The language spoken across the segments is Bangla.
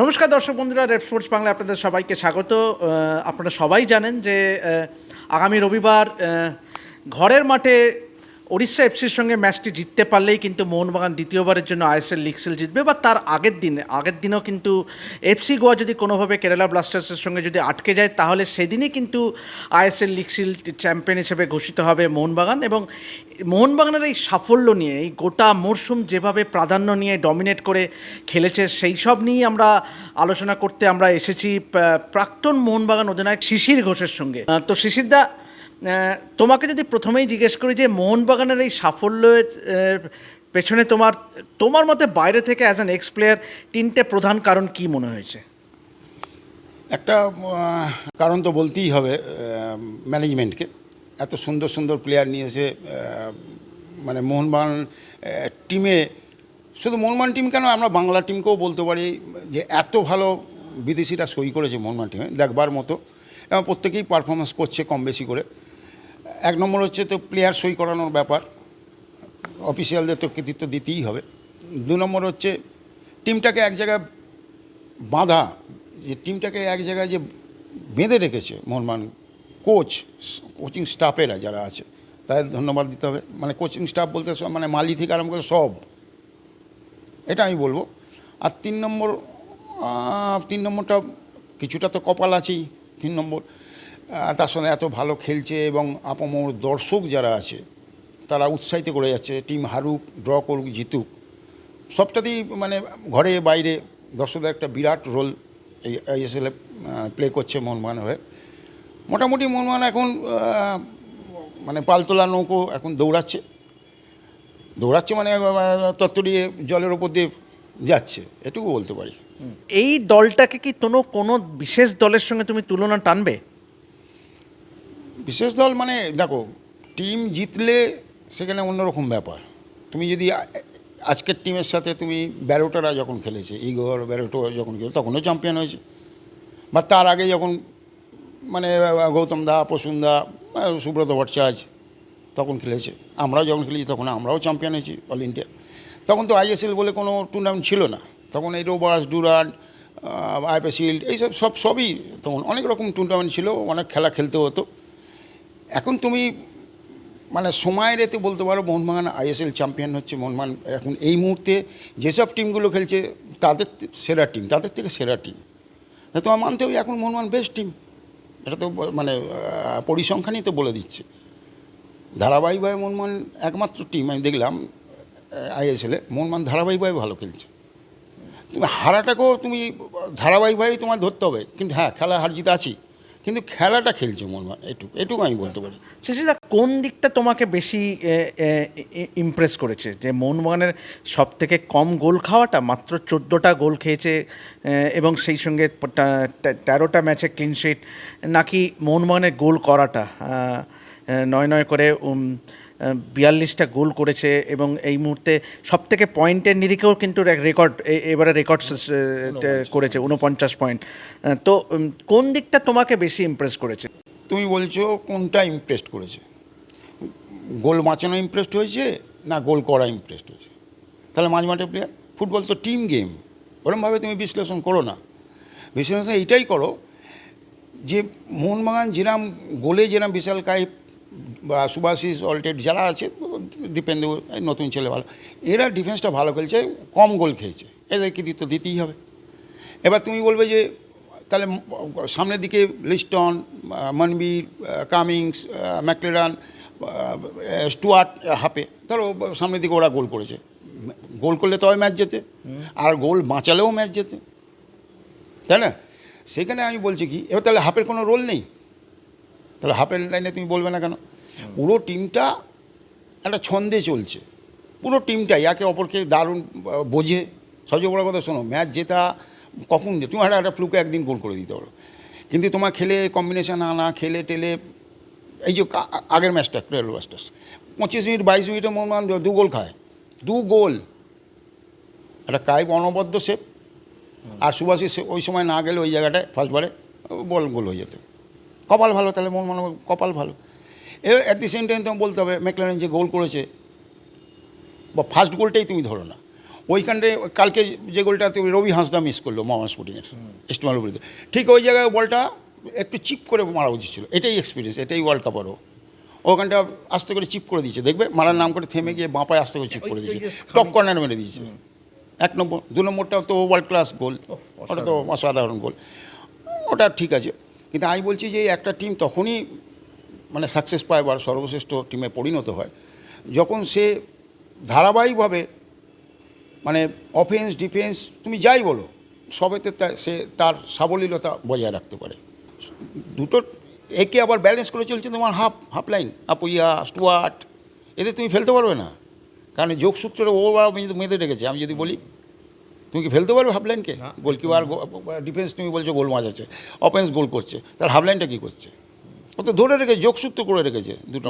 নমস্কার দর্শক বন্ধুরা রেড স্পোর্টস বাংলা আপনাদের সবাইকে স্বাগত। আপনারা সবাই জানেন যে আগামী রবিবার ঘরের মাঠে ওড়িশা এফসির সঙ্গে ম্যাচটি জিততে পারলেই কিন্তু মোহনবাগান দ্বিতীয়বারের জন্য আইএসএল লিগ সিল জিতবে, বা তার আগের দিনে, আগের দিনেও কিন্তু এফসি গোয়া যদি কোনোভাবে কেরালা ব্লাস্টার্সের সঙ্গে যদি আটকে যায়, তাহলে সেদিনই কিন্তু আইএসএল লিগ সিল চ্যাম্পিয়ন হিসেবে ঘোষিত হবে মোহনবাগান। এবং মোহনবাগানের এই সাফল্য নিয়ে, এই গোটা মরশুম যেভাবে প্রাধান্য নিয়ে ডমিনেট করে খেলেছে, সেই সব নিয়েই আমরা আলোচনা করতে আমরা এসেছি প্রাক্তন মোহনবাগান অধিনায়ক শিশির ঘোষের সঙ্গে। তো শিশিরদা তোমাকে যদি প্রথমেই জিজ্ঞেস করি যে মোহনবাগানের এই সাফল্যের পেছনে তোমার তোমার মতে বাইরে থেকে অ্যাজ অ্যান এক্স প্লেয়ার তিনটে প্রধান কারণ কি মনে হয়েছে? একটা কারণ তো বলতেই হবে ম্যানেজমেন্টকে এত সুন্দর সুন্দর প্লেয়ার নিয়ে এসে মানে মোহনবাগান টিমে শুধু মোহনবাগান টিম কেন, আমরা বাংলা টিমকেও বলতে পারি যে এত ভালো বিদেশিরা সই করেছে মোহনবাগান টিমে দেখবার মতো। এবং প্রত্যেকেই পারফরমেন্স করছে কম বেশি করে। এক নম্বর হচ্ছে তো প্লেয়ার সই করানোর ব্যাপার। অফিসিয়ালদের তো কৃতিত্ব দিতেই হবে। দু নম্বর হচ্ছে টিমটাকে এক জায়গায় বাঁধা, যে টিমটাকে এক জায়গায় যে বেঁধে রেখেছে মোহনবাগান কোচ কোচিং স্টাফেরা যারা আছে, তাদের ধন্যবাদ দিতে হবে। মানে কোচিং স্টাফ বলতে সব মানে মালি থেকে আরম্ভ করে সব। এটা আমি বলব। আর তিন নম্বর তিন নম্বরটা কিছুটা তো কপাল আছেই। তিন নম্বর তার সঙ্গে এত ভালো খেলছে এবং আপামর দর্শক যারা আছে, তারা উৎসাহিত করে যাচ্ছে, টিম হারুক, ড্র করুক, জিতুক। সবটাতেই মানে ঘরে বাইরে দর্শকদের একটা বিরাট রোল এই আইএসএলে প্লে করছে মোহনবাগান হয়ে। মোটামুটি মোহনবাগান এখন মানে পালতোলা নৌকো এখন দৌড়াচ্ছে। দৌড়াচ্ছে মানে তত্তরিয়ে জলের ওপর দিয়ে যাচ্ছে, এটুকু বলতে পারি। এই দলটাকে কি কোনো কোনো বিশেষ দলের সঙ্গে তুমি তুলনা টানবে? বিশেষ দল মানে দেখো টিম জিতলে সেখানে অন্যরকম ব্যাপার। তুমি যদি আজকের টিমের সাথে তুমি ব্যারোটারা যখন খেলেছে ইগোর ব্যারোটো যখন খেলে তখনও চ্যাম্পিয়ন হয়েছে। বা তার আগে যখন মানে গৌতম দা, প্রসূন দা সুব্রত ভট্টাচার্য তখন খেলেছে। আমরাও যখন খেলেছি, তখন আমরাও চ্যাম্পিয়ন হয়েছি অল ইন্ডিয়া তখন তো আইএসএল বলে কোনো টুর্নামেন্ট ছিল না। তখন এই রোবার্স ডুরান্ড আইপি এইসব সব, সবই তখন অনেক রকম টুর্নামেন্ট ছিল, অনেক খেলা খেলতে হতো। এখন তুমি মানে সময়ের এতে বলতে পারো, মোহনবাগান আইএসএল চ্যাম্পিয়ন হচ্ছে মোহনবাগান। এখন এই মুহূর্তে যেসব টিমগুলো খেলছে, তাদের সেরা টিম, তাদের থেকে সেরা টিম। তোমার মানতে হবে এখন মোহনবাগান বেস্ট টিম। এটা তো মানে পরিসংখ্যানই তো বলে দিচ্ছে। ধারাবাহিকভাবে মোহনবাগান একমাত্র টিম, আমি দেখলাম আইএসএলে মোহনবাগান ধারাবাহিকভাবে ভালো খেলছে। তুমি হারাটাকেও তুমি ধারাবাহিকভাবেই তোমার ধরতে হবে। কিন্তু হ্যাঁ খেলা হার জিত আছেই কিন্তু খেলাটা খেলছে মোহনবাগান এটুকু এটুকু আমি বলতে পারি। শিশিদা কোন দিকটা তোমাকে বেশি ইমপ্রেস করেছে? যে মোহনবাগানের সব থেকে কম গোল খাওয়াটা, মাত্র চোদ্দোটা গোল খেয়েছে এবং সেই সঙ্গে তেরোটা ম্যাচে ক্লিনশিট নাকি মোহনবাগানের গোল করাটা নয় নয় করে বিয়াল্লিশটা গোল করেছে এবং এই মুহূর্তে সব থেকে পয়েন্টের নিরিখেও কিন্তু রেকর্ড এবারে রেকর্ড করেছে উনপঞ্চাশ পয়েন্ট। তো কোন দিকটা তোমাকে বেশি ইমপ্রেস করেছে? তুমি বলছো কোনটা ইমপ্রেসড করেছে? গোল বাঁচানো ইমপ্রেসড হয়েছে না গোল করা ইমপ্রেসড হয়েছে? তাহলে মাঝ মাঠে প্লেয়ার ফুটবল তো টিম গেম ওরমভাবে তুমি বিশ্লেষণ করো না। বিশ্লেষণ এইটাই করো যে মোহনবাগান যেরাম গোলে যেরাম বিশাল কাইপ বা সুভাশিস অল্টেড যারা আছে, দীপেন্দু নতুন ছেলে ভালো। এরা ডিফেন্সটা ভালো খেলছে, কম গোল খেয়েছে। এদের কৃতিত্ব দিতেই হবে। এবার তুমি বলবে যে, তাহলে সামনের দিকে Liston, Manvir, Cummings, McLaren, Stewart হাফে, ধরো সামনের দিকে ওরা গোল করেছে। গোল করলে তবে ম্যাচ জেতে, আর গোল বাঁচালেও ম্যাচ জেতে। তাই না? সেখানে আমি বলছি কি, এবার তাহলে হাফের কোনো রোল নেই? তাহলে হাফ হাফের লাইনে তুমি বলবে না কেন? পুরো টিমটা একটা ছন্দে চলছে। পুরো টিমটাই একে অপরকে দারুণ বোঝে। সবচেয়ে বড় কথা শোনো ম্যাচ জেতা কখন তুমি একটা একটা ফ্লুকে একদিন গোল করে দিতে পারো। কিন্তু তোমার খেলে কম্বিনেশন আনা, খেলে টেলে, এই যে আগের ম্যাচটা টুয়েলভ মাস্টার্স পঁচিশ মিনিট বাইশ মিনিটে মোহনবাগান দু গোল খায়। দু গোল। একটা কাইব অনবদ্য সেপ আর সুভাষী ওই সময় না গেলে ওই জায়গাটায় ফার্স্টবারে বল গোল হয়ে যেত। কপাল ভালো তাহলে মন মনে কপাল ভালো। এ অ্যাট দি সেম টাইম তোমার বলতে হবে ম্যাকলারেন যে গোল করেছে বা ফার্স্ট গোলটাই তুমি ধরো না। ওইখানটায় কালকে যে গোলটা তুমি রবি হাঁসদা মিস করল মোহাম্মদ স্পোর্টিংয়ের ইস্টমাল বিরুদ্ধে। ঠিক ওই জায়গায় বলটা একটু চিপ করে মারা উচিত ছিল। এটাই এক্সপিরিয়েন্স এটাই ওয়ার্ল্ড কাপারও ওখানটা আস্তে করে চিপ করে দিয়েছে। দেখবে মারার নাম করে থেমে গিয়ে বাঁপায় আস্তে করে চিপ করে দিয়েছে। টপ কর্নার মেরে দিয়েছে। এক নম্বর দু নম্বরটাও তো ওয়ার্ল্ড ক্লাস গোল ওটা তো অসাধারণ। গোল ওটা ঠিক আছে। কিন্তু আমি বলছি যে একটা টিম তখনই মানে সাকসেস পায় বা সর্বশ্রেষ্ঠ টিমে পরিণত হয়। যখন সে ধারাবাহিকভাবে মানে অফেন্স ডিফেন্স তুমি যাই বলো, সবেতে সে তার সাবলীলতা বজায় রাখতে পারে। দুটো, একে আবার ব্যালেন্স করে চলছে তোমার half half line Apuia, Stewart, এদের তুমি ফেলতে পারবে না। কারণ যোগসূত্রে ও বা মেয়েদের- মেয়েদের রেখেছে আমি যদি বলি তুমি কি ফেলতে পারবে হাফ লাইনকে গোলকিপার ডিফেন্স তুমি বলছো গোল মাছ আছে অফেন্স গোল করছে তার হাফ লাইনটা কী করছে? ও তো ধরে রেখেছে যোগসূত্র করে রেখেছে দুটো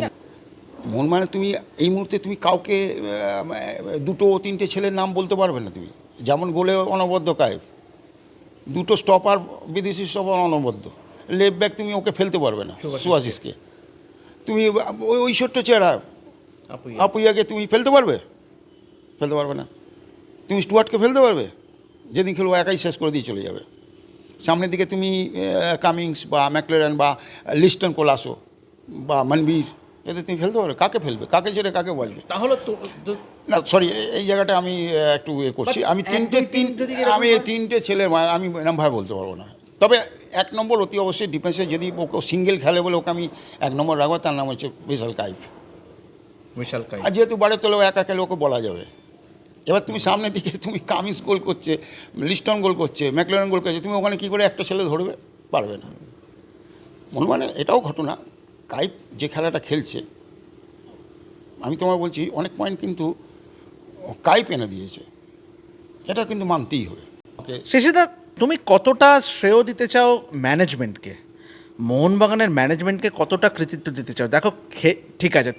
মন মানে তুমি এই মুহূর্তে তুমি কাউকে দুটো তিনটে ছেলের নাম বলতে পারবে না তুমি। যেমন গোলে অনবদ্য কায়েব দুটো স্টপার বিদেশি স্টপার অনবদ্য লেফট ব্যাক তুমি ওকে ফেলতে পারবে না সুয়াশিসকে তুমি ওই- ওই ছোট্ট চেহারা আপুইয়াকে তুমি ফেলতে পারবে? ফেলতে পারবে না? তুমি স্টুয়ার্টকে ফেলতে পারবে? যেদিন খেলব একাই শেষ করে দিয়ে চলে যাবে। সামনের দিকে তুমি কামিংস বা ম্যাকলেরান বা লিস্টন কোলাসো বা মনবীর এদের তুমি ফেলতে পারবে। কাকে ফেলবে? কাকে ছেড়ে কাকে বসবে তাহলে না সরি এই জায়গাটা আমি একটু এ করছি। আমি তিনটে তিন আমি এই তিনটে ছেলের মা- আমি এরম ভাবে বলতে পারব না। তবে এক নম্বর অতি অবশ্যই ডিফেন্সে যদি ওকে সিঙ্গেল খেলে বলে ওকে আমি এক নম্বর রাখব তার নাম হচ্ছে বিশাল কাইফ বিশাল কাই আর যেহেতু বাড়ে তোলেও একা খেলে ওকে বলা যাবে। এবার তুমি সামনের দিকে, তুমি কামিস গোল করছে, লিস্টন গোল করছে, ম্যাকলেরন গোল করছে, তুমি ওখানে কী করে একটা ছেলে ধরবে? পারবে না। মনে মানে এটাও ঘটনা, কাইপ যে খেলাটা খেলছে, আমি তোমার বলছি, অনেক পয়েন্ট কিন্তু কাইপ এনে দিয়েছে। এটা কিন্তু মানতেই হবে। শেষেদা তুমি কতটা শ্রেয় দিতে চাও ম্যানেজমেন্টকে মোহনবাগানের ম্যানেজমেন্টকে কতটা কৃতিত্ব দিতে চাও? দেখো, খে- ঠিক আছে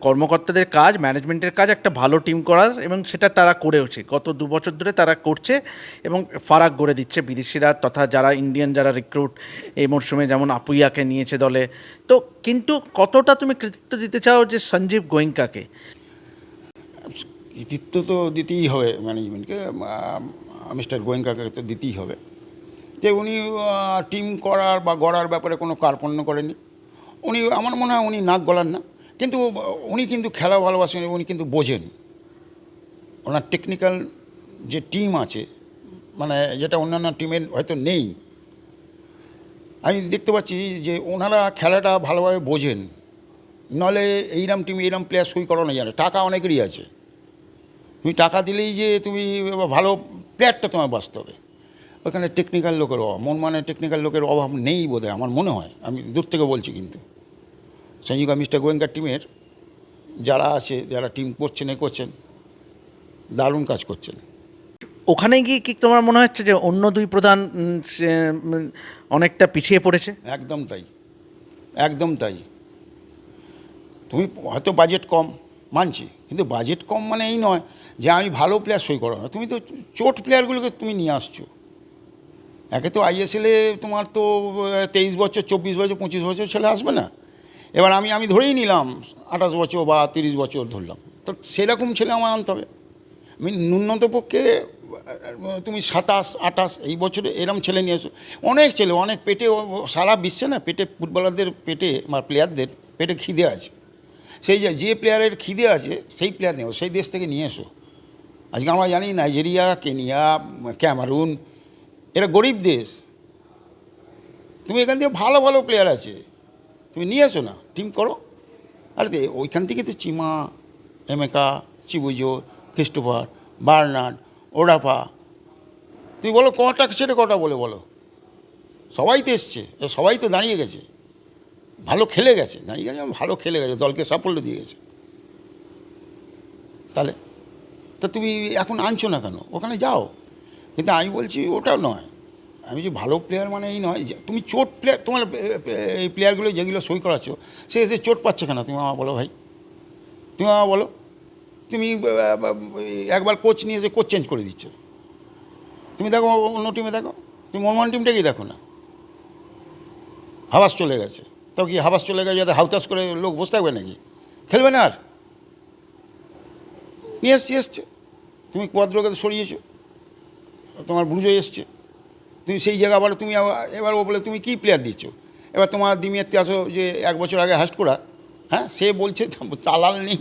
কর্মকর্তাদের কাজ ম্যানেজমেন্টের কাজ একটা ভালো টিম করার এবং সেটা তারা করেওছে। গত দু বছর ধরে তারা করছে এবং ফারাক গড়ে দিচ্ছে বিদেশিরা তথা যারা ইন্ডিয়ান যারা রিক্রুট এই মরশুমে, যেমন আপুইয়াকে নিয়েছে দলে। তো কিন্তু কতটা তুমি কৃতিত্ব দিতে চাও যে সঞ্জীব গোয়েঙ্কাকে? কৃতিত্ব তো দিতেই হবে ম্যানেজমেন্টকে মিস্টার গোয়েঙ্কাকে তো দিতেই হবে। যে উনি টিম করার বা গড়ার ব্যাপারে কোনো কার্পণ্য করেনি উনি, আমার মনে হয় উনি নাক গলান না। কিন্তু উনি কিন্তু খেলা ভালোবাসেন উনি কিন্তু বোঝেন। ওনার টেকনিক্যাল যে টিম আছে মানে যেটা অন্যান্য টিমের হয়তো নেই। আমি দেখতে পাচ্ছি যে ওনারা খেলাটা ভালোভাবে বোঝেন। নাহলে এইরম টিম এইরম প্লেয়ার সই করানো যায় না। টাকা অনেকেরই আছে। তুমি টাকা দিলেই যে তুমি ভালো প্লেয়ারটা তোমার বাঁচতে হবে। ওখানে টেকনিক্যাল লোকের অভাব। মন মানে টেকনিক্যাল লোকের অভাব নেই বোধহয় আমার মনে হয়। আমি দূর থেকে বলছি কিন্তু। সঞ্জিকা মিস্টার গোয়েঙ্কার টিমের যারা আছে যারা টিম করছেন এ করছেন দারুণ কাজ করছেন। ওখানে গিয়ে কি তোমার মনে হচ্ছে যে অন্য দুই প্রধান অনেকটা পিছিয়ে পড়েছে? একদম তাই। একদম তাই। তুমি হয়তো বাজেট কম মানছি। কিন্তু বাজেট কম মানে এই নয় যে আমি ভালো প্লেয়ার সই করো না তুমি তো চোট প্লেয়ারগুলোকে তুমি নিয়ে আসছো। একে তো আইএসএলে তোমার তো তেইশ বছর, চব্বিশ বছর, পঁচিশ বছর ছেলে আসবে না। এবার আমি আমি ধরেই নিলাম, আঠাশ বছর বা তিরিশ বছর ধরলাম। তো সেরকম ছেলে আমার আনতে হবে। আমি ন্যূনতম পক্ষে তুমি সাতাশ, আঠাশ, এই বছরে এরম ছেলে নিয়ে এসো। অনেক ছেলে, অনেক পেটে সারা বিশ্বে না, পেটে ফুটবলারদের পেটে, বা প্লেয়ারদের পেটে খিদে আছে। সেই যে যে প্লেয়ারের খিদে আছে, সেই প্লেয়ার নেও সেই দেশ থেকে নিয়ে এসো। আজকে আমরা জানি নাইজেরিয়া, কেনিয়া, ক্যামারুন এরা গরিব দেশ। তুমি এখান থেকে ভালো ভালো প্লেয়ার আছে। তুমি নিয়ে এসো না টিম করো। আরে ওইখান থেকে তো চিমা, এমেকা চিবুজো খ্রিস্টোফার বার্নার্ড ওডাপা তুমি বলো কটা ছেড়ে কটা বলে বলো। সবাই তো এসছে সবাই তো দাঁড়িয়ে গেছে। ভালো খেলে গেছে, দাঁড়িয়ে গেছে ভালো খেলে গেছে, দলকে সাফল্য দিয়ে গেছে। তাহলে, তা তুমি এখন আনছো না কেন? ওখানে যাও। কিন্তু আমি বলছি ওটা নয়। আমি যে ভালো প্লেয়ার মানে এই নয় তুমি চোট প্লেয়ার তোমার এই প্লেয়ারগুলো যেগুলো সই করাচ্ছ, সে এসে চোট পাচ্ছে কেন? তুমি আমার বলো ভাই। তুমি আমার বলো। তুমি একবার কোচ নিয়ে এসে কোচ চেঞ্জ করে দিচ্ছ। তুমি দেখো অন্য টিমে দেখো। তুমি মনমোহন টিমটাকেই দেখো না। হাবাস চলে গেছে। তো কি হাবাস চলে গেছে? যাতে হাউতাস করে লোক বসে থাকবে নাকি? খেলবে না আর। নিয়ে এসছি এসছে। তুমি কোয়াদ্রোকে সরিয়েছো। তোমার ব্রুজো এসছে। তুমি সেই জায়গা আবার তুমি এবার ও বলে, তুমি কী প্লেয়ার দিচ্ছ? এবার তোমার দিমিয়াতে আসো, যে এক বছর আগে হাস্ট করা। হ্যাঁ সে বলছে তালাল নেই।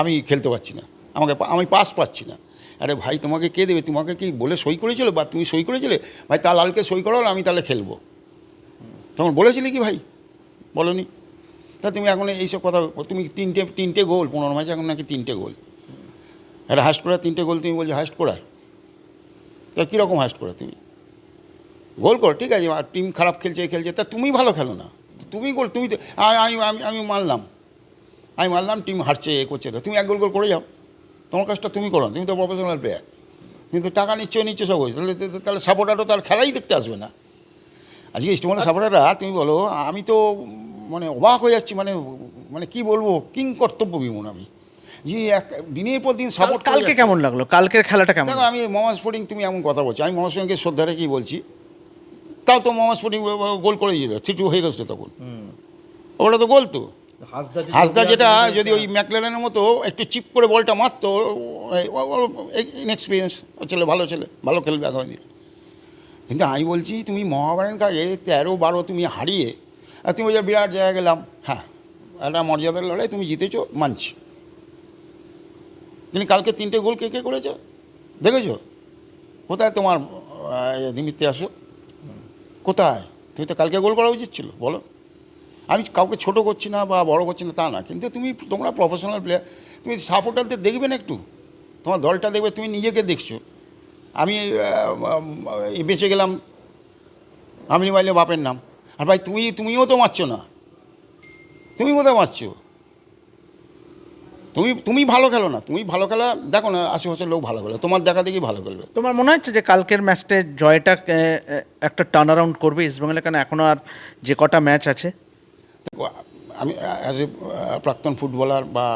আমি খেলতে পারছি না। আমাকে আমি পাস পাচ্ছি না। আরে ভাই, তোমাকে কে দেবে? তোমাকে কি বলে সই করেছিল? বা তুমি সই করেছিলে? ভাই তালালকে সই করাও আমি তাহলে খেলব। তখন বলেছিলে কি ভাই? বলনি। তা তুমি এখন এইসব কথা, তুমি তিনটে তিনটে গোল পনেরো ম্যাচে এখন নাকি তিনটে গোল একটা হাস্ট করার তিনটে গোল তুমি বলছো হাস্ট করার? তা কীরকম হাস্ট করা তুমি? গোল করো, ঠিক আছে টিম খারাপ খেলছে খেলছে, তা তুমি ভালো খেলো না। তুমি গোল, তুমি তো আমি আমি আমি মানলাম আমি মানলাম টিম হারছে, এ করছে। তুমি এক গোল করে করে যাও। তোমার কাজটা তুমি করো তুমি তো প্রফেশনাল প্লেয়ার কিন্তু টাকা নিচ্ছ নিচ্ছ সব হয়েছে, তাহলে তাহলে সাপোর্টারও তার খেলাই দেখতে আসবে না। আজকে ইস্টবেঙ্গলের সাপোর্টাররা তুমি বলো, আমি তো মানে অবাক হয়ে যাচ্ছি মানে মানে কি বলব, কিং কর্তব্য বিমূন আমি। যে এক দিনের পর দিন সাপোর্ট কালকে কেমন লাগল? কালকের খেলাটা কেমন? দেখো আমি মোহাম্মদ স্পোর্টিং তুমি এমন কথা বলছো। আমি মোহাম্মদ স্পোর্টিংকে শ্রদ্ধা রেখেই বলছি। তাও তো মোহাম্মদ স্পোর্টিং গোল করে দিয়েছিল। থ্রি টু হয়ে গেছিল তখন। ওটা তো গোল তো। হাসদা যেটা যদি ওই ম্যাকলেনের মতো একটু চিপ করে বলটা মারতো ইনএক্সপিরিয়েন্স ও ছেলে ভালো ছেলে ভালো খেলবে আগামী দিন। কিন্তু আমি বলছি তুমি মহাবারের কাছে তেরো বারো তুমি হারিয়ে আর তুমি বলছো বিরাট জায়গায় গেলাম হ্যাঁ একটা মর্যাদার লড়াই তুমি জিতেছো মানছি। কিন্তু কালকে তিনটে গোল কে কে করেছ? দেখেছ? কোথায় তোমার নিমিত্তে আসো? কোথায়? তুমি তো কালকে গোল করা উচিত ছিল, বলো। আমি কাউকে ছোট করছি না বা বড় করছি না, তা না। কিন্তু তুমি তোমরা প্রফেশনাল প্লেয়ার তুমি সাপোর্টারদের দেখবে না একটু। তোমার দলটা দেখবে, তুমি নিজেকে দেখছ। আমি বেঁচে গেলাম। আমি মাইলে বাপের নাম। আর ভাই, তুমি, তুমিও তো মারছো না। তুমি কোথায় মারছো। তুমি তুমি ভালো খেলো না তুমি ভালো খেলা দেখো না আশেপাশের লোক ভালো খেলো তোমার দেখা দেখি ভালো খেলবে। তোমার মনে হচ্ছে যে কালকের ম্যাচটা জয়টা একটা টার্ন অ্যারাউন্ড করবে ইস্টবেঙ্গলের কেন এখনও আর যে কটা ম্যাচ আছে? দেখো, আমি অ্যাজ এ প্রাক্তন ফুটবলার বা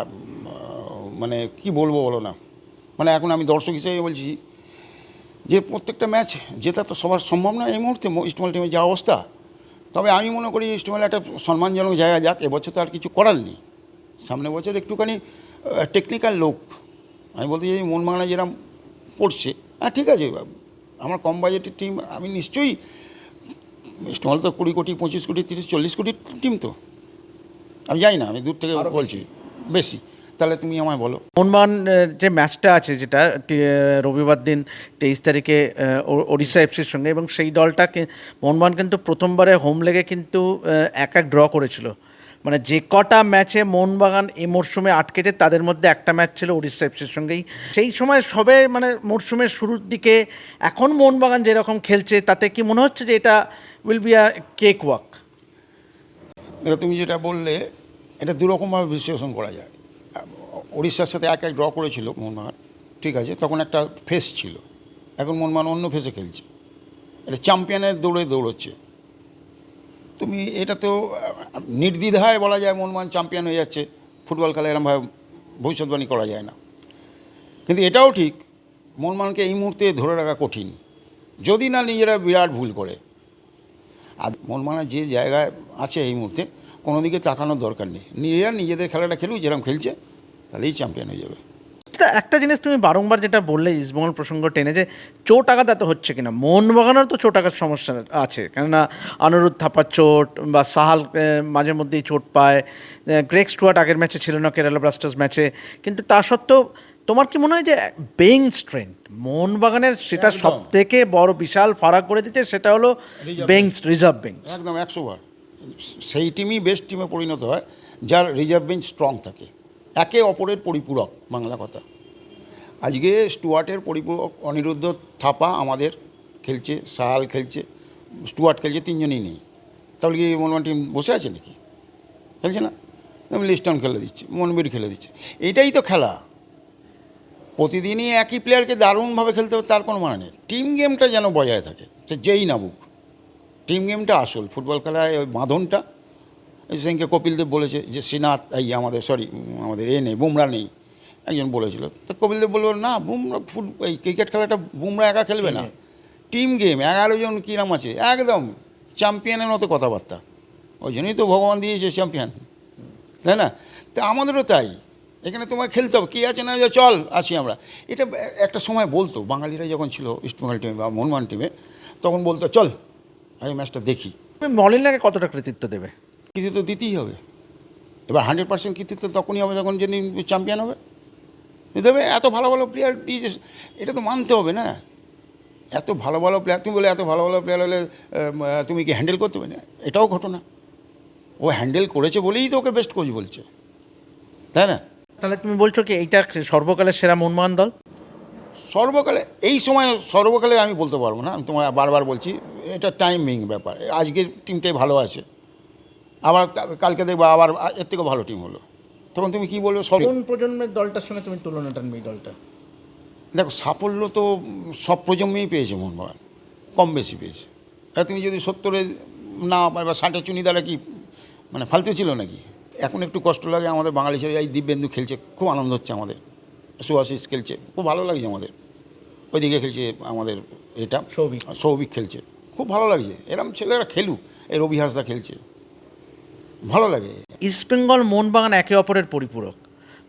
মানে কি বলব বলো না? মানে এখন আমি দর্শক হিসেবে বলছি যে প্রত্যেকটা ম্যাচ জেতা তো সবার সম্ভব না এই মুহূর্তে ইস্টবেঙ্গল টিমের যা অবস্থা। তবে আমি মনে করি ইস্টবেঙ্গল একটা সম্মানজনক জায়গা যাক এবছর তো আর কিছু করার নেই। সামনে বছর একটুখানি টেকনিক্যাল লোক। আমি বলতে চাই মোহনবাগানে যেরকম পড়ছে হ্যাঁ ঠিক আছে আমার কম বাজেটের টিম আমি নিশ্চয়ই ইস্টবেঙ্গল তো কুড়ি কোটি পঁচিশ কোটি তিরিশ চল্লিশ কোটি টিম তো। আমি জানি না আমি দূর থেকে বলছি। বেশি। তাহলে তুমি আমায় বলো। মোহনবাগান আহ, যে ম্যাচটা আছে যেটা রবিবার দিন তেইশ তারিখে ওড়িশা এফসির সঙ্গে এবং সেই দলটাকে মোহনবাগান কিন্তু প্রথমবারে হোম লেগে কিন্তু এক এক ড্র করেছিল। মানে যে কটা ম্যাচে মোহনবাগান এই মরশুমে আটকেছে, তাদের মধ্যে একটা ম্যাচ ছিল ওড়িশা এফসির সঙ্গেই। সেই সময় সবে মানে মরশুমের শুরুর দিকে এখন মোহনবাগান যেরকম খেলছে, তাতে কি মনে হচ্ছে যে এটা will be a cake walk দেখো, তুমি যেটা বললে, এটা দুরকমভাবে বিশ্লেষণ করা যায়। উড়িষ্যার সাথে এক এক ড্র করেছিল মোহনবাগান, ঠিক আছে? তখন একটা ফেস ছিল। এখন মোহনবাগান অন্য ফেসে খেলছে। এটা চ্যাম্পিয়নের দৌড়ে দৌড়চ্ছে। তুমি এটা তো নির্দ্বিধায় বলা যায় মোহনবাগান চ্যাম্পিয়ন হয়ে যাচ্ছে। ফুটবল খেলা এরমভাবে ভবিষ্যৎবাণী করা যায় না। কিন্তু এটাও ঠিক মোহনবাগানকে এই মুহূর্তে ধরে রাখা কঠিন। যদি না নিজেরা বিরাট ভুল করে। আর মোহনবাগান যে জায়গায় আছে এই মুহূর্তে কোনো দিকে তাকানোর দরকার নেই। নিজেরা নিজেদের খেলাটা খেলুক যেরকম খেলছে, তাহলেই চ্যাম্পিয়ন হয়ে যাবে। একটা জিনিস তুমি বারংবার যেটা বললে ইস্টবেঙ্গল প্রসঙ্গ টেনে যে চোট আঘাত এত হচ্ছে কিনা মোহনবাগানের তো চোট আঘাত সমস্যা আছে কেননা আনুরুদ্ধ থাপার চোট বা সাহাল মাঝে মধ্যেই চোট পায় গ্রেক স্টুয়ার্ট আগের ম্যাচে ছিল না কেরালা ব্লাস্টার্স ম্যাচে কিন্তু তা সত্ত্বেও তোমার কি মনে হয় যে বেইং স্ট্রেন্থ মোহনবাগানের সেটা। সব থেকে বড় বিশাল ফারাক করে দিচ্ছে সেটা হলো বেঞ্চ রিজার্ভ বেঞ্চ একদম একশো বার। সেই টিমই বেস্ট টিমে পরিণত হয় যার রিজার্ভ বেঞ্চ স্ট্রং থাকে। একে অপরের পরিপূরক, বাংলা কথা। আজকে স্টুয়ার্টের পরিপূরক অনিরুদ্ধ থাপা আমাদের খেলছে, সাহাল খেলছে, স্টুয়ার্ট খেলছে, তিনজনই নেই। তাহলে কি মোহনবাগান টিম বসে আছে নাকি? খেলছে না? লিস্টন খেলে দিচ্ছে, মনবীর খেলে দিচ্ছে। এইটাই তো খেলা। প্রতিদিনই একই প্লেয়ারকে দারুণভাবে খেলতে হবে, তার কোনো মানে নেই। টিম গেমটা যেন বজায় থাকে, সে যেই নামুক। টিম গেমটা আসল, ফুটবল খেলায় ওই বাঁধনটা সেদিনকে কপিল দেব বলেছে যে, শ্রীনাথ, এই আমাদের সরি আমাদের এ নেই, বুমরা নেই। একজন বলেছিল। তো কপিল দেব বলল, না, বুমরা ফুট, এই ক্রিকেট খেলাটা বুমরা একা খেলবে না। টিম গেম, এগারো জন কী নাম আছে? একদম, চ্যাম্পিয়নের মতো কথাবার্তা। ওই জন্যই তো ভগবান দিয়েছে চ্যাম্পিয়ন। তাই না? তা আমাদেরও তাই। এখানে তোমায় খেলতে হবে। কী আছে না যে চল আসি আমরা। এটা একটা সময় বলতো, বাঙালিরা যখন ছিল ইস্টবেঙ্গল টিমে বা মোহনবাগান টিমে তখন বলতো, চল আমি ম্যাচটা দেখি। মলিনাকে কতটা কৃতিত্ব দেবে? কৃতিত্ব দিতেই হবে। এবার হান্ড্রেড পার্সেন্ট কৃতিত্ব তখনই হবে যখন যিনি চ্যাম্পিয়ন হবে। দেবে এত ভালো ভালো প্লেয়ার দিয়েছে এটা তো মানতে হবে না। এত ভালো ভালো প্লেয়ার তুমি বলে এত ভালো ভালো প্লেয়ার হলে তুমি কি হ্যান্ডেল করতে পারবে? না এটাও ঘটনা। ও হ্যান্ডেল করেছে বলেই তো ওকে বেস্ট কোচ বলছে। তাই না? তাহলে তুমি বলছো কি এইটা সর্বকালের সেরা মোহনবাগান দল? সর্বকালে এই সময় সর্বকালে আমি বলতে পারব না আমি তোমার বারবার বলছি এটা টাইমিং ব্যাপার। আজকের টিমটাই ভালো আছে। আবার কালকে দেখব আবার এর থেকেও ভালো টিম হলো। তখন তুমি কি বলবে? কোন প্রজন্মের দলটার সঙ্গে তুমি তুলনা টানবে এই দলটা? দেখো সাফল্য তো সব প্রজন্মেই পেয়েছে মোহনবাগান। কম বেশি পেয়েছে। আর তুমি যদি সত্তরে না বা ষাটে চুনি দ্বারা কি মানে ফালতু ছিল নাকি? এখন একটু কষ্ট লাগে আমাদের বাঙালি ছেলে এই দিব্যেন্দু খেলছে খুব আনন্দ হচ্ছে আমাদের। সুহাশিস খেলছে খুব ভালো লাগছে আমাদের। ওইদিকে খেলছে আমাদের এটা সৌভিক। সৌভিক খেলছে। খুব ভালো লাগছে। এরম ছেলেরা খেলুক এই রবি হাসদা খেলছে। ভালো লাগে। ইস্টবেঙ্গল মোহনবাগান একে অপরের পরিপূরক।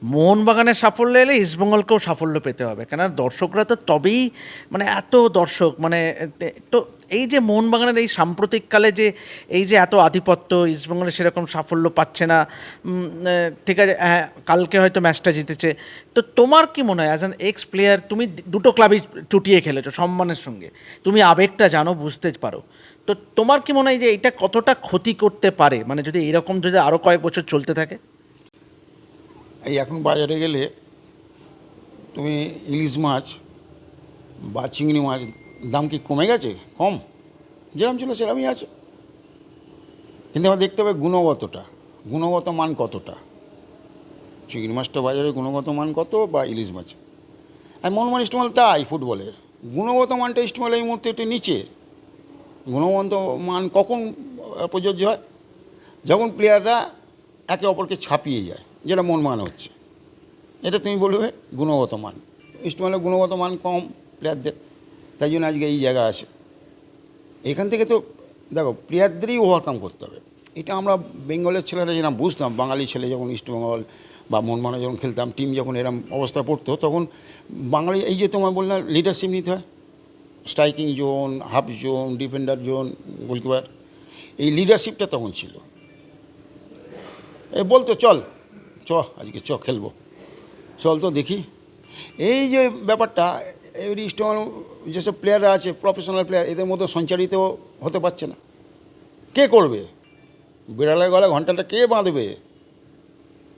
মোহনবাগানের সাফল্য এলে ইস্টবেঙ্গলকেও সাফল্য পেতে হবে। কেন দর্শকরা তো তবেই মানে এত দর্শক মানে তো এই যে মোহনবাগানের এই সাম্প্রতিককালে যে, এই যে এত আধিপত্য ইস্টবেঙ্গলে সেরকম সাফল্য পাচ্ছে না ঠিক আছে হ্যাঁ কালকে হয়তো ম্যাচটা জিতেছে। তো তোমার কি মনে হয় অ্যাজ অ্যান এক্স প্লেয়ার তুমি দুটো ক্লাবই চুটিয়ে খেলেছো সম্মানের সঙ্গে? তুমি আবেগটা জানো, বুঝতে পারো। তো তোমার কি মনে হয় যে এটা কতটা ক্ষতি করতে পারে? মানে যদি এরকম যদি আরও কয়েক বছর চলতে থাকে? এই এখন বাজারে গেলে তুমি ইলিশ মাছ বা চিংড়ি মাছ দাম কি কমে গেছে? কম? যেরকম ছিল সেরকমই আছে। কিন্তু আমার দেখতে হবে গুণগতটা। গুণগত মান কতটা? চিংড়ি মাছটা বাজারে গুণগত মান কত বা ইলিশ মাছ? আর মন মনমান ইস্টমাল তাই ফুটবলের। গুণগত মানটা ইস্টমাল এই মুহূর্তে একটু নিচে। গুণগত মান কখন প্রযোজ্য হয়? যখন প্লেয়াররা একে অপরকে ছাপিয়ে যায়, যেটা মন মান হচ্ছে। এটা তুমি বলবে, গুণগত মান। ইস্টমালের গুণগত মান কম প্লেয়ারদের তাই জন্য আজকে এই জায়গা আছে। এখান থেকে তো, দেখো প্লেয়ারদেরই ওভারকাম করতে হবে। এটা আমরা বেঙ্গলের ছেলেরা যেরকম বুঝতাম, বাঙালি ছেলে যখন ইস্টবেঙ্গল বা মনমানে যখন খেলতাম টিম যখন এরম অবস্থা পড়তো, তখন বাঙালি, এই যে তোমার বললাম লিডারশিপ নিতে হয় striking zone half zone defender zone goalkeeper এই লিডারশিপটা তখন ছিল। এ বলতো, চল, চ, আজকে চ, খেলব। চল তো দেখি। এই যে ব্যাপারটা এই স্টোন যেসব প্লেয়াররা আছে প্রফেশনাল প্লেয়ার এদের মধ্যে সঞ্চারিত হতে পারছে না। কে করবে? বিড়ালের গলা ঘন্টাটা কে বাঁধবে?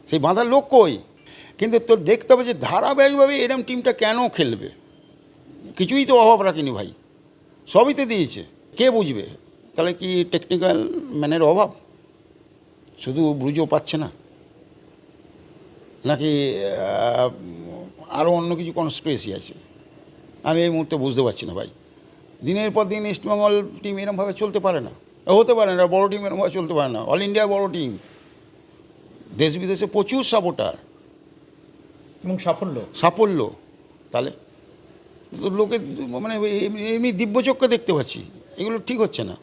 সেই বাঁধার লোক কই? কিন্তু তোর দেখতে হবে যে ধারাবাহিকভাবে এরম টিমটা কেন খেলবে? কিছুই তো অভাব রাখিনি ভাই। সবই তো দিয়েছে। কে বুঝবে? তাহলে কি টেকনিক্যাল ম্যানের অভাব? শুধু ব্রুজও পাচ্ছে না। নাকি আরও অন্য কিছু কনস্পিরেসি আছে? আমি এই মুহূর্তে বুঝতে পারছি না ভাই। দিনের পর দিন ইস্টবেঙ্গল টিম এরমভাবে চলতে পারে না। হতে পারে না বড়ো টিম এরমভাবে চলতে পারে না। অল ইন্ডিয়া বড় টিম দেশ বিদেশে প্রচুর সাপোর্টার এবং সাফল্য। সাফল্য। তাহলে লোকে মানে এমনি- এমনি দিব্যচক্ষে দেখতে পাচ্ছি। এগুলো ঠিক হচ্ছে না।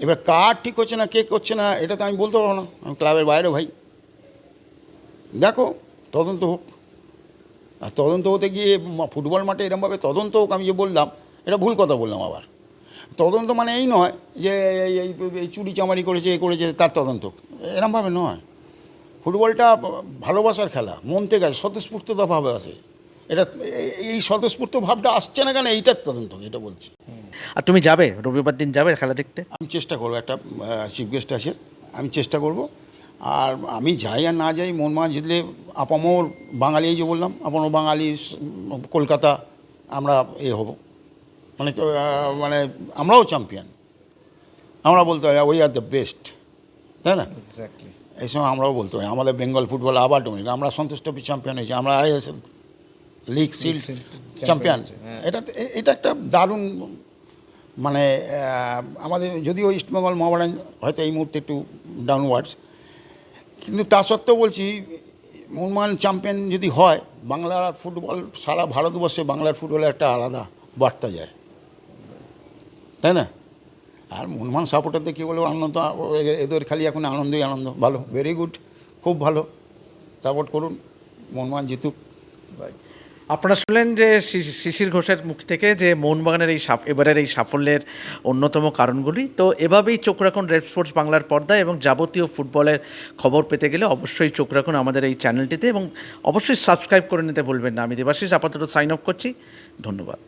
এবার কার ঠিক হচ্ছে না, কে করছে না, এটা তো আমি বলতে পারব না। আমি ক্লাবের বাইরে ভাই। দেখো, তদন্ত হোক। আর তদন্ত হতে গিয়ে ফুটবল মাঠে এরমভাবে তদন্ত হোক, আমি যে বললাম, এটা ভুল কথা বললাম আবার। তদন্ত মানে এই নয় যে, এই চুরি চামারি করেছে, এ করেছে, তার তদন্ত। এরমভাবে নয়। ফুটবলটা ভালোবাসার খেলা, মন থেকে আসে স্বতঃস্ফূর্ততা ভাবে আসে। এটা এই- এই স্বতঃস্ফূর্ত ভাবটা আসছে না কেন? এইটার তদন্ত এটা বলছি। আর তুমি যাবে? রবিবার দিন যাবে খেলা দেখতে? আমি চেষ্টা করব একটা চিফ গেস্ট আছে আমি চেষ্টা করব। আর আমি যাই আর না যাই মনমান জিতলে আপামোর বাঙালি যে বললাম আপামোর বাঙালি কলকাতা আমরা এ হব। মানে মানে আমরাও চ্যাম্পিয়ন আমরা বলতে পারি ওই আর দ্য বেস্ট তাই না? এই সময় আমরাও বলতে পারি আমাদের বেঙ্গল ফুটবল আবার ডোমিনিক আমরা সন্তুষ্ট চ্যাম্পিয়ন হয়েছি আমরা আইএসএল লিগ সিল্ড চ্যাম্পিয়ন এটা এটা একটা দারুণ মানে আমাদের যদিও ইস্টবেঙ্গল মহাবারান হয়তো এই মুহূর্তে একটু ডাউনওয়ার্ডস কিন্তু তা সত্ত্বেও বলছি মোহনবাগান চ্যাম্পিয়ন যদি হয় বাংলার ফুটবল সারা ভারতবর্ষে বাংলার ফুটবলে একটা আলাদা বার্তা যায়। তাই না? আর মোহনবাগান সাপোর্টারদের কী বলব আনন্দ এদের খালি এখন আনন্দই আনন্দ ভালো ভেরি গুড খুব ভালো সাপোর্ট করুন মোহনবাগান জিতুক। আপনারা শুনলেন যে শিশির ঘোষের মুখ থেকে যে মোহনবাগানের এই সাফ, এবারের এই সাফল্যের অন্যতম কারণগুলি, তো এভাবেই চোখ রাখুন রেড স্পোর্টস বাংলার পর্দায় এবং যাবতীয় ফুটবলের খবর পেতে গেলে অবশ্যই চোখ রাখুন আমাদের এই চ্যানেলটিতে এবং অবশ্যই সাবস্ক্রাইব করে নিতে বলবেন না। আমি দেবাশিস, আপাতত সাইন আপ করছি। ধন্যবাদ।